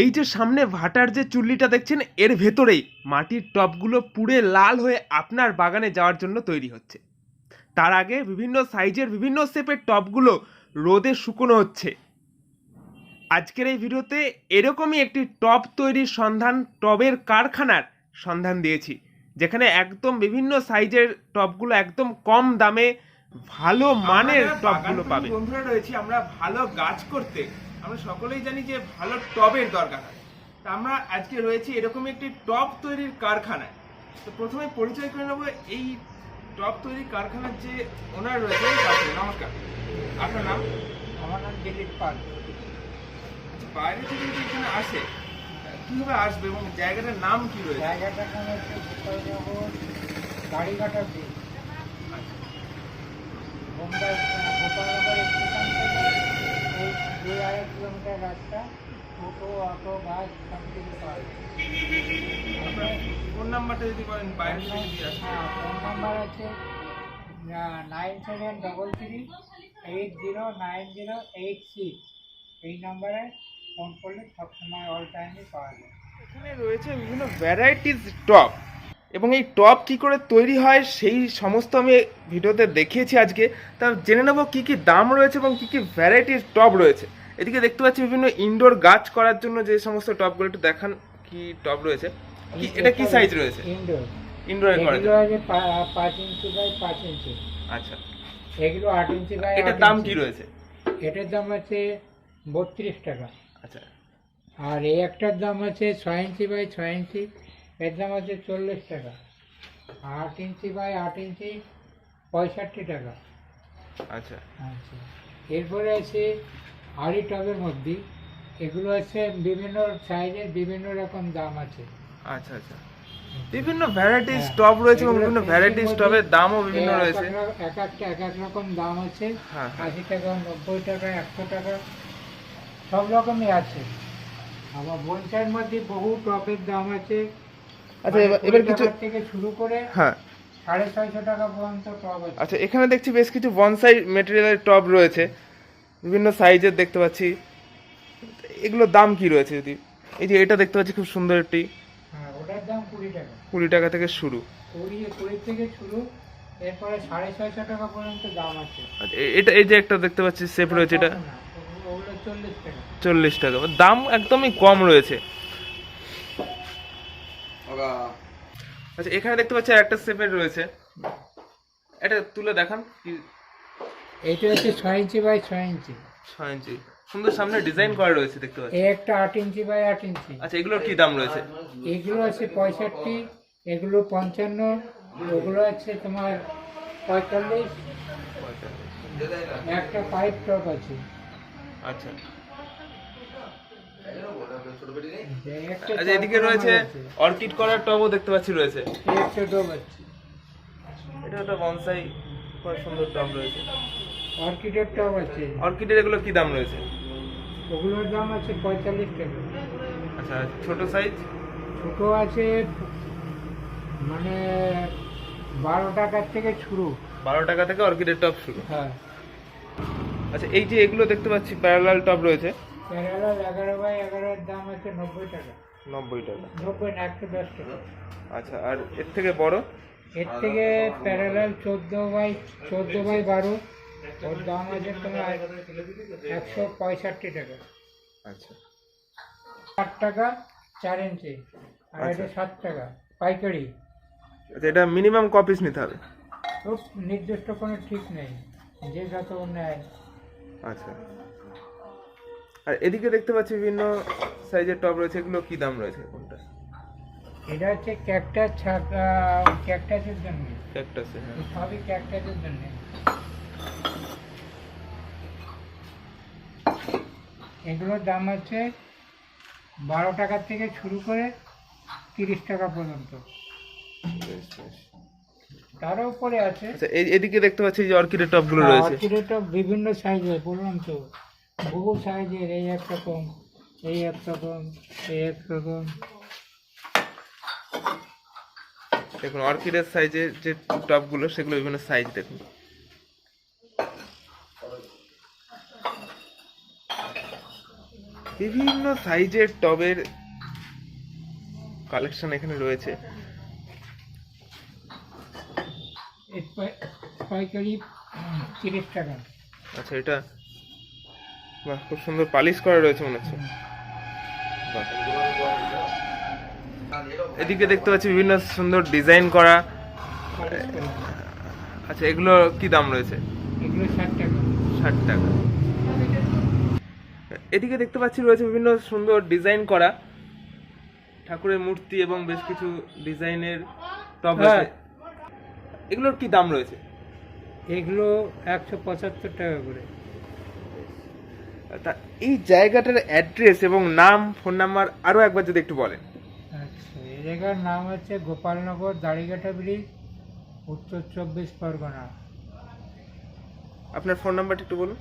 এই যে সামনে ভাটার যে চুল্লিটা দেখছেন এর ভেতরেই মাটির টবগুলো পুড়ে লাল হয়ে আপনার বাগানে যাওয়ার জন্য তৈরি হচ্ছে। তার আগে বিভিন্ন সাইজের বিভিন্ন শেপের টবগুলো রোদে শুকনো হচ্ছে। আজকের এই ভিডিওতে এরকমই একটি টব তৈরির সন্ধান টবের কারখানার সন্ধান দিয়েছি যেখানে একদম বিভিন্ন সাইজের টবগুলো একদম কম দামে ভালো মানের টবগুলো পাবে বন্ধুরা রয়েছি আমরা ভালো গাছ করতে আমরা সকলেই জানি যে ভালো টবের দরকার হয়। তা আমরা আজকে রয়েছি এরকম একটি টব তৈরির কারখানায়। তো প্রথমে পরিচয় করে নেব এই টব তৈরির কারখানার যে ওনার রয়েছে। নমস্কার। আপনার নাম? আমার নাম দিলীপ পাল। আচ্ছা, বাইরে থেকে যদি এখানে আসে কীভাবে আসবে এবং জায়গাটার নাম কি রয়েছে? জায়গাটার নাম হচ্ছে গোপালনগর গাড়িঘাটার দিক আচ্ছা, গোপালনগর স্টেশন থেকে এই দুই আড়াই কিলোমিটার রাস্তা টোটো অটো বাস সব কিছু পাওয়া যায়। ফোন নাম্বারটা যদি বলেন বাইরে হ্যাঁ ফোন নাম্বার আছে nine seven double three eight zero nine zero eight six এই নাম্বারে ফোন করলে সবসময় অল টাইমে পাওয়া যায়। এখানে রয়েছে বিভিন্ন ভ্যারাইটিস টপ এবং এই টপ কি করে তৈরি হয় সেই সমস্ত আমি ভিডিওতে দেখিয়েছি আজকে। তা জেনে নেব কি কি দাম রয়েছে এবং কি কি ভ্যারাইটির টপ রয়েছে। এদিকে দেখতে পাচ্ছি বিভিন্ন ইনডোর গাছ করার জন্য যে সমস্ত টপগুলো একটু দেখান কি টপ রয়েছে। কি- এটা কি সাইজ রয়েছে? ইনডোর ইনডোরে করার এগুলো জন্য। আছে পা- পাঁচ ইঞ্চি বাই পাঁচ ইঞ্চি। আচ্ছা। এগুলো আট ইঞ্চি বাই এটার দাম। কি রয়েছে? এটার দাম আছে বত্রিশ টাকা। আচ্ছা। আর এই একটার দাম আছে ছয় ইঞ্চি বাই ছয় ইঞ্চি। এর দাম আছে চল্লিশ টাকা। আট ইঞ্চি বাই আট ইঞ্চি পঁয়ষট্টি টাকা। আচ্ছা। আচ্ছা। এরপরে আছে আড়ি টবের মধ্যে। এগুলো আছে বিভিন্ন সাইজের বিভিন্ন রকম দাম আছে। আচ্ছা আচ্ছা। বিভিন্ন ভ্যারাইটিস। টপ রয়েছে এবং বিভিন্ন ভ্যারাইটিস টপের দামও বিভিন্ন রয়েছে। এক এক একটা এক এক রকম দাম আছে। হ্যাঁ হ্যাঁ। আশি টাকা নব্বই টাকা একশো টাকা সব রকমই আছে। আবার বনসাইয়ের মধ্যে বহু টপের দাম আছে। আচ্ছা মানে এবার এবার কিছু থেকে শুরু করে হ্যাঁ। সাড়ে ছয়শো টাকা পর্যন্ত টপ আছে। আচ্ছা এখানে দেখছি বেশ কিছু বনসাই মেটেরিয়ালের টব রয়েছে। বিভিন্ন সাইজের দেখতে পাচ্ছি। এগুলোর দাম কি রয়েছে যদি এই যে এটা দেখতে পাচ্ছি খুব সুন্দর একটি। হ্যাঁ ওটার দাম কুড়ি টাকা। কুড়ি টাকা থেকে শুরু। কুড়ি কুড়ি থেকে শুরু এরপরে সাড়ে ছয়শো টাকা পর্যন্ত দাম আছে। আচ্ছা, এটা এই যে একটা দেখতে পাচ্ছি সেপ রয়েছে এটা। টাকা। চল্লিশ টাকা। দাম একদমই কম রয়েছে। আচ্ছা এখানে দেখতে পাচ্ছি একটা সেপের রয়েছে। এটা তুলে দেখান কি এইটা হচ্ছে ছয় ইঞ্চি বাই ছয় ইঞ্চি। ছয় ইঞ্চি। সুন্দর সামনে ডিজাইন করা রয়েছে দেখতে পাচ্ছি। একটা আট ইঞ্চি বাই আট ইঞ্চি। আচ্ছা এগুলোর কি দাম রয়েছে? এগুলো আছে পঁয়ষট্টি এগুলো পঞ্চান্ন ওগুলো আছে তোমার পঁয়তাল্লিশ। একটা পাইপ টপ আছে। আচ্ছা। আচ্ছা এদিকে রয়েছে অর্কিড করার টবও দেখতে পাচ্ছি রয়েছে। এই একটা টপ আছে। এটা একটা বনসাই খুব সুন্দর টব রয়েছে। অর্কিডের টপ আছে। অর্কিডের এগুলো কি দাম রয়েছে? ওগুলোর দাম আছে পঁয়তাল্লিশ টাকা। আচ্ছা ছোট সাইজ? ছোটো আছে মানে বারো টাকার থেকে শুরু। বারো টাকা থেকে অর্কিডের টব শুরু। হ্যাঁ। আচ্ছা এই যে এগুলো দেখতে পাচ্ছি প্যারালাল টব রয়েছে। প্যারালাল এগারো বাই এগারোর দাম আছে নব্বই টাকা। নব্বই টাকা। নব্বই না একশো দশ টাকা। আচ্ছা আর এর থেকে বড়? এর থেকে প্যারালাল চোদ্দ বাই চোদ্দ বাই বারো ওর দাম আছে তোমার একশো পঁয়ষট্টি টাকা। আচ্ছা। ষাট টাকা চার ইঞ্চি। আর এটা ষাট টাকা পাইকারি। আচ্ছা এটা মিনিমাম ক পিস নিতে হবে? তো নির্দিষ্ট কোনো ঠিক নেই যে যত নেয়। আচ্ছা। আর এদিকে দেখতে পাচ্ছি বিভিন্ন সাইজের টব রয়েছে। এগুলো কি দাম রয়েছে কোনটা? এটা হচ্ছে ক্যাকটাস ক্যাকটাসের জন্য। ক্যাকটাসে হ্যাঁ। সবই ক্যাকটাসের জন্য। এগুলোর দাম আছে বারো টাকা থেকে শুরু করে তিরিশ টাকা পর্যন্ত। বেশ, বেশ। তারও উপরে আছে। আচ্ছা এদিকে দেখতে পাচ্ছি যে অর্কিডের টবগুলো রয়েছে। অর্কিডেটা বিভিন্ন সাইজের বললাম তো। বহু সাইজের এই এক রকম এই এক রকম এই এক রকম। দেখুন অর্কিডের সাইজের যে টবগুলো সেগুলো বিভিন্ন সাইজ দেখুন। বিভিন্ন সাইজের টবের কালেকশন এখানে রয়েছে। পাইকারি উম, তিরিশ টাকা। আচ্ছা এটা বাহ খুব সুন্দর পালিশ করা রয়েছে মনে হচ্ছে। এদিকে দেখতে পাচ্ছি বিভিন্ন সুন্দর ডিজাইন করা। আচ্ছা এগুলো কি দাম রয়েছে? এগুলো ষাট টাকা। ষাট টাকা। এদিকে দেখতে পাচ্ছি রয়েছে বিভিন্ন সুন্দর ডিজাইন করা। ঠাকুরের মূর্তি এবং বেশ কিছু ডিজাইনের টব হ্যাঁ। এগুলোর কি দাম রয়েছে? এগুলো একশো পঁচাত্তর টাকা করে। তা এই জায়গাটার অ্যাড্রেস এবং নাম ফোন নাম্বার আরও একবার যদি একটু বলেন। আচ্ছা এই জায়গার নাম হচ্ছে গোপালনগর দাড়িঘাটা ব্রিজ উত্তর চব্বিশ পরগনা। আপনার ফোন নাম্বারটা একটু বলুন।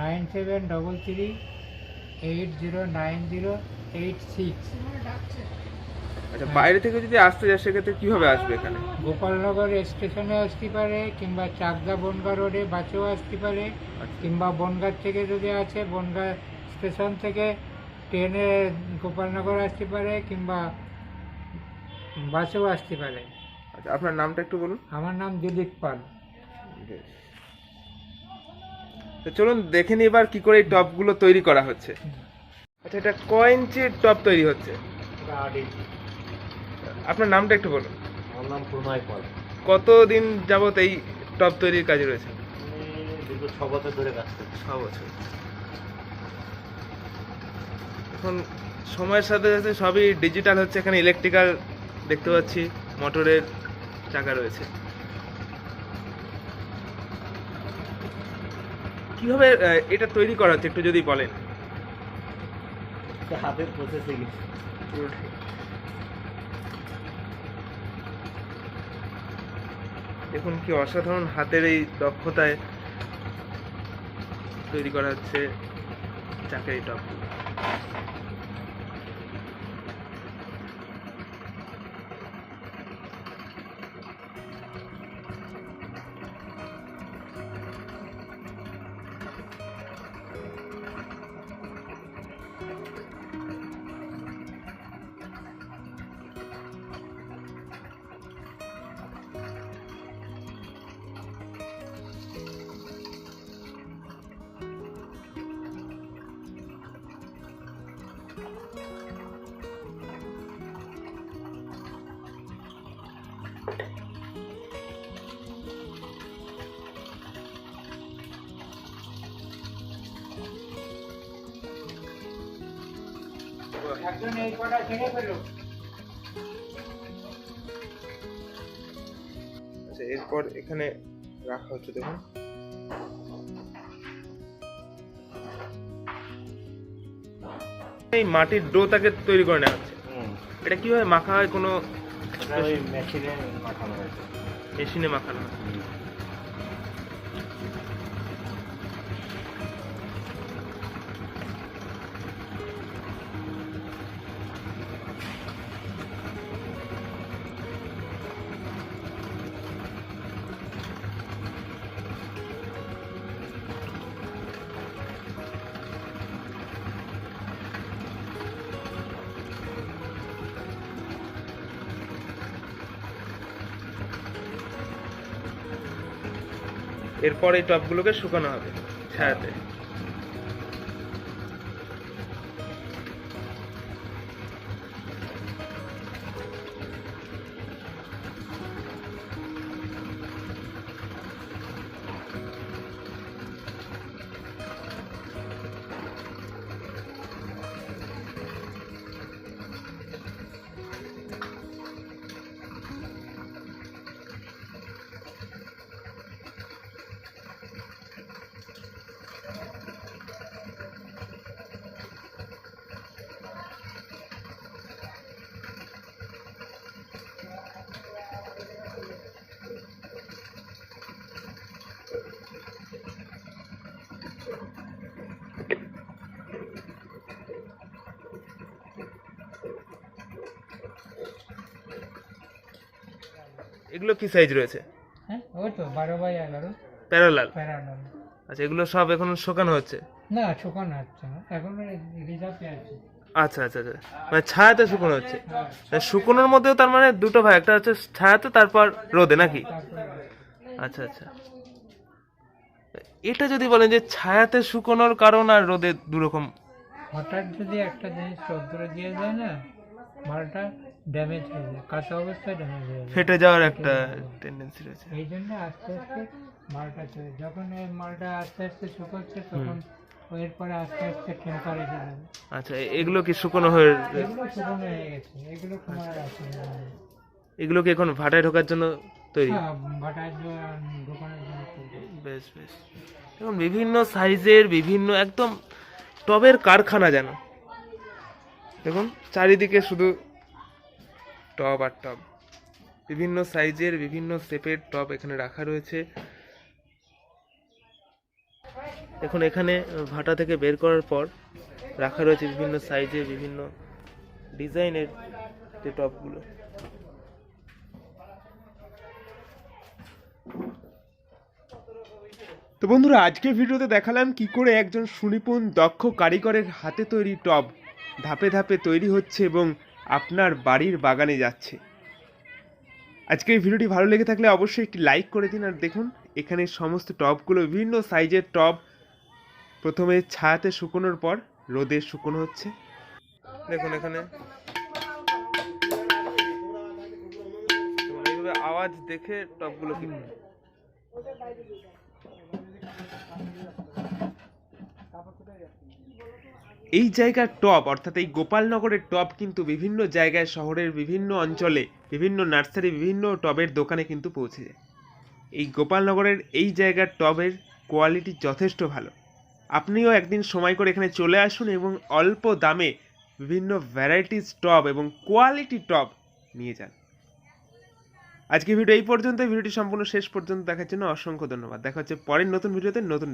Nine seven double three eight zero nine zero eight six. আচ্ছা বাইরে থেকে যদি আসতে যায় সেক্ষেত্রে কীভাবে আসবে এখানে? গোপালনগর স্টেশনে আসতে পারে কিংবা চাকদা বনগা রোডে বাসেও আসতে পারে কিংবা বনগাঁ থেকে যদি আছে বনগাঁ স্টেশন থেকে ট্রেনে গোপালনগর আসতে পারে কিংবা বাসেও আসতে পারে। আচ্ছা আপনার নামটা একটু বলুন। আমার নাম দিলীপ পাল। তো চলুন দেখে নিই এবার কি করে এই টপগুলো তৈরি করা হচ্ছে। আচ্ছা এটা কয় ইঞ্চির টপ তৈরি হচ্ছে? আপনার নামটা একটু বলুন। আমার নাম প্রণয় পাল। কতদিন যাবত এই টপ তৈরির কাজে রয়েছে দীর্ঘ ছ বছর ধরে কাজ করছি। ছ বছর। এখন সময়ের সাথে সাথে সবই ডিজিটাল হচ্ছে এখানে ইলেকট্রিক্যাল দেখতে পাচ্ছি মোটরের চাকা রয়েছে। কীভাবে এটা তৈরি করা হচ্ছে একটু যদি বলেন? হাতের প্রসেসিং দেখুন কি অসাধারণ হাতের এই দক্ষতায় তৈরি করা হচ্ছে চাকরি টপ একজন এই কটা ছেড়ে ফেলো আচ্ছা এরপর এখানে রাখা হচ্ছে দেখুন। এই মাটির ডো তাকে তৈরি করে নেওয়া হচ্ছে। এটা কীভাবে মাখা হয় কোনো মেশিনে মাখানো হয়েছে। মেশিনে মাখানো হয়। এরপর এই টপগুলোকে শুকানো হবে ছায়াতে। এগুলো কি সাইজ রয়েছে? হ্যাঁ ওই তো বারো বাই এগারো। প্যারালাল। প্যারানল আচ্ছা এগুলো সব এখন শুকানো হচ্ছে? না শুকানো হচ্ছে না। এখন রিজার্ভে আছে। আচ্ছা আচ্ছা আচ্ছা। মানে ছায়াতে শুকনো হচ্ছে। মানে শুকনোর মধ্যেও তার মানে দুটো ভাগ একটা হচ্ছে ছায়াতে তারপর রোদে নাকি? আচ্ছা আচ্ছা। এটা যদি বলেন যে ছায়াতে শুকোনোর কারণ আর রোদে দুরকম? হঠাৎ যদি একটা জিনিস রোদ্দুরে দিয়ে যায় না মালটা ড্যামেজ হয়ে যায় কাঁচা অবস্থায় ড্যামেজ হয়ে যায়। ফেটে যাওয়ার একটা টেন্ডেন্সি রয়েছে। এই জন্য আস্তে আস্তে মালটা চলে যখন এই মালটা আস্তে আস্তে শুকোচ্ছে তখন এরপরে আস্তে আস্তে টেম্পারেচার যাবে আচ্ছা এগুলো কি শুকনো হয়ে এগুলো শুকনো হয়ে গেছে এগুলো তোমার আছে এগুলো কি এখন ভাটায় ঢোকার জন্য তৈরি? হ্যাঁ ভাটার দোকানের জন্য বেশ বেশ। এখন বিভিন্ন সাইজের বিভিন্ন একদম টবের কারখানা যেন। দেখুন, চারিদিকে শুধু টব আর টব। বিভিন্ন সাইজের, বিভিন্ন শেপের টব এখানে রাখা রয়েছে। এখন এখানে ভাটা থেকে বের করার পর রাখা রয়েছে বিভিন্ন সাইজের, বিভিন্ন ডিজাইনের যে টবগুলো। তো বন্ধুরা, আজকের ভিডিওতে দেখালাম কি করে একজন সুনিপুণ দক্ষ কারিগরের হাতে তৈরি টব ধাপে ধাপে তৈরি হচ্ছে এবং আপনার বাড়ির বাগানে যাচ্ছে। আজকের এই ভিডিওটি ভালো লেগে থাকলে অবশ্যই একটি লাইক করে দিন আর দেখুন, এখানে সমস্ত টবগুলো বিভিন্ন সাইজের টব প্রথমে ছায়াতে শুকোনোর পর রোদে শুকোনো হচ্ছে। দেখুন এখানে। আওয়াজ দেখে টবগুলো কিনবে এই জায়গার টব অর্থাৎ এই গোপালনগরের টব কিন্তু বিভিন্ন জায়গায়, শহরের বিভিন্ন অঞ্চলে, বিভিন্ন নার্সারি, বিভিন্ন টবের দোকানে কিন্তু পৌঁছে যায়। এই গোপালনগরের এই জায়গার টবের কোয়ালিটি যথেষ্ট ভালো। আপনিও একদিন সময় করে এখানে চলে আসুন এবং অল্প দামে বিভিন্ন ভ্যারাইটিস টব এবং কোয়ালিটি টব নিয়ে যান। আজকে ভিডিও এই পর্যন্ত ভিডিওটি সম্পূর্ণ শেষ পর্যন্ত দেখার জন্য অসংখ্য ধন্যবাদ। দেখা হচ্ছে পরের নতুন ভিডিওতে নতুন